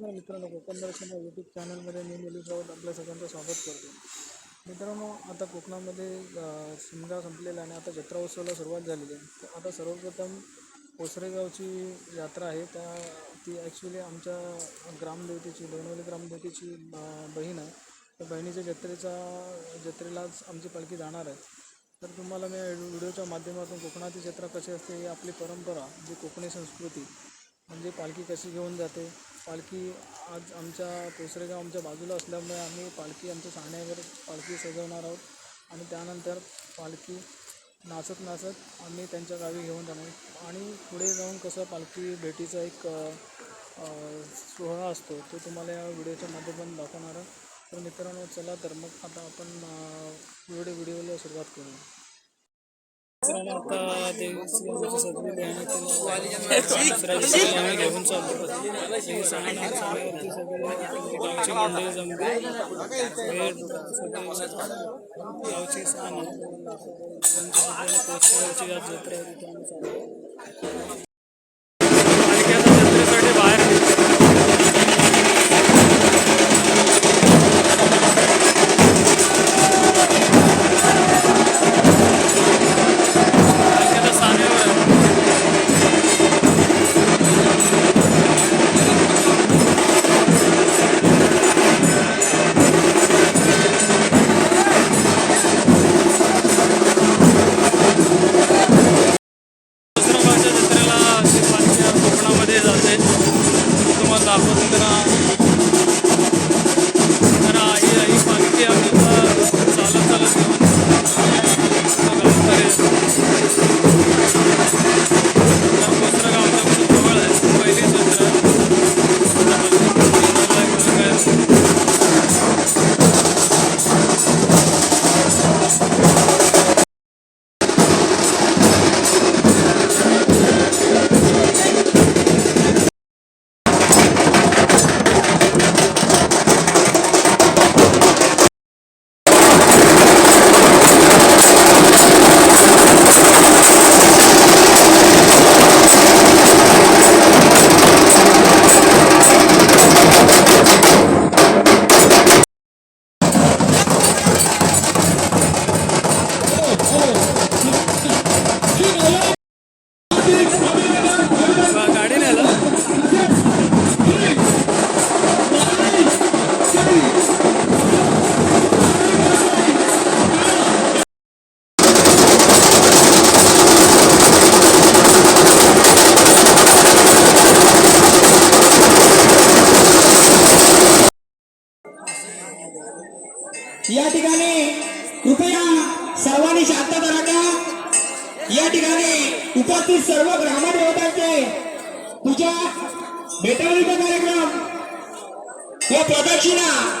नमस्कार मित्रांनो कोकण दर्शन या यूट्यूब चॅनलमध्ये मी निलेश आपल्या सगळ्यांचं स्वागत करतो. मित्रांनो आता कोकणामध्ये शिमगा संपलेला आणि आता जत्रा उत्सवाला सुरुवात झालेली आहे. तर आता सर्वप्रथम ओसरेगावची यात्रा आहे. त्या ती ॲक्च्युली आमच्या ग्रामदेवतेची दोनवली ग्रामदेवतेची बहीण आहे. त्या बहिणीच्या जत्रेचा जत्रेलाच आमची पालखी जाणार आहे. तर तुम्हाला मी व्हिडिओच्या माध्यमातून कोकणाची जत्रा कशी असते ही आपली परंपरा जी कोकणी संस्कृती म्हणजे पालखी कशी घेऊन जाते पालखी आज आमच्या कोसरेगाव आमच्या बाजूला असल्यामुळे आम्ही पालखी आमच्या साण्यावर पालखी सजवणार आहोत. आणि त्यानंतर पालखी नाचत नाचत आम्ही त्यांच्या गावी घेऊन जाणार आणि पुढे जाऊन कसं पालखी भेटीचा एक सोहळा असतो तो तुम्हाला या व्हिडिओच्या माध्यमातून दाखवणार आहे तर मित्रांनो चला तर मग आता आपण व्हिडिओ व्हिडिओला सुरुवात करू मित्रांनो आता देवीची आमची सजलेली आहे आणि तिला घेऊन चालतो गावची मंडळी जमली गावची सहा जत्रा या ठिकाणी कृपया सर्वांनी शांतता राखा. या ठिकाणी उपस्थित सर्व ग्रामदेवतांचे पूजा भेटवणीचा कार्यक्रम. व प्रदक्षिणा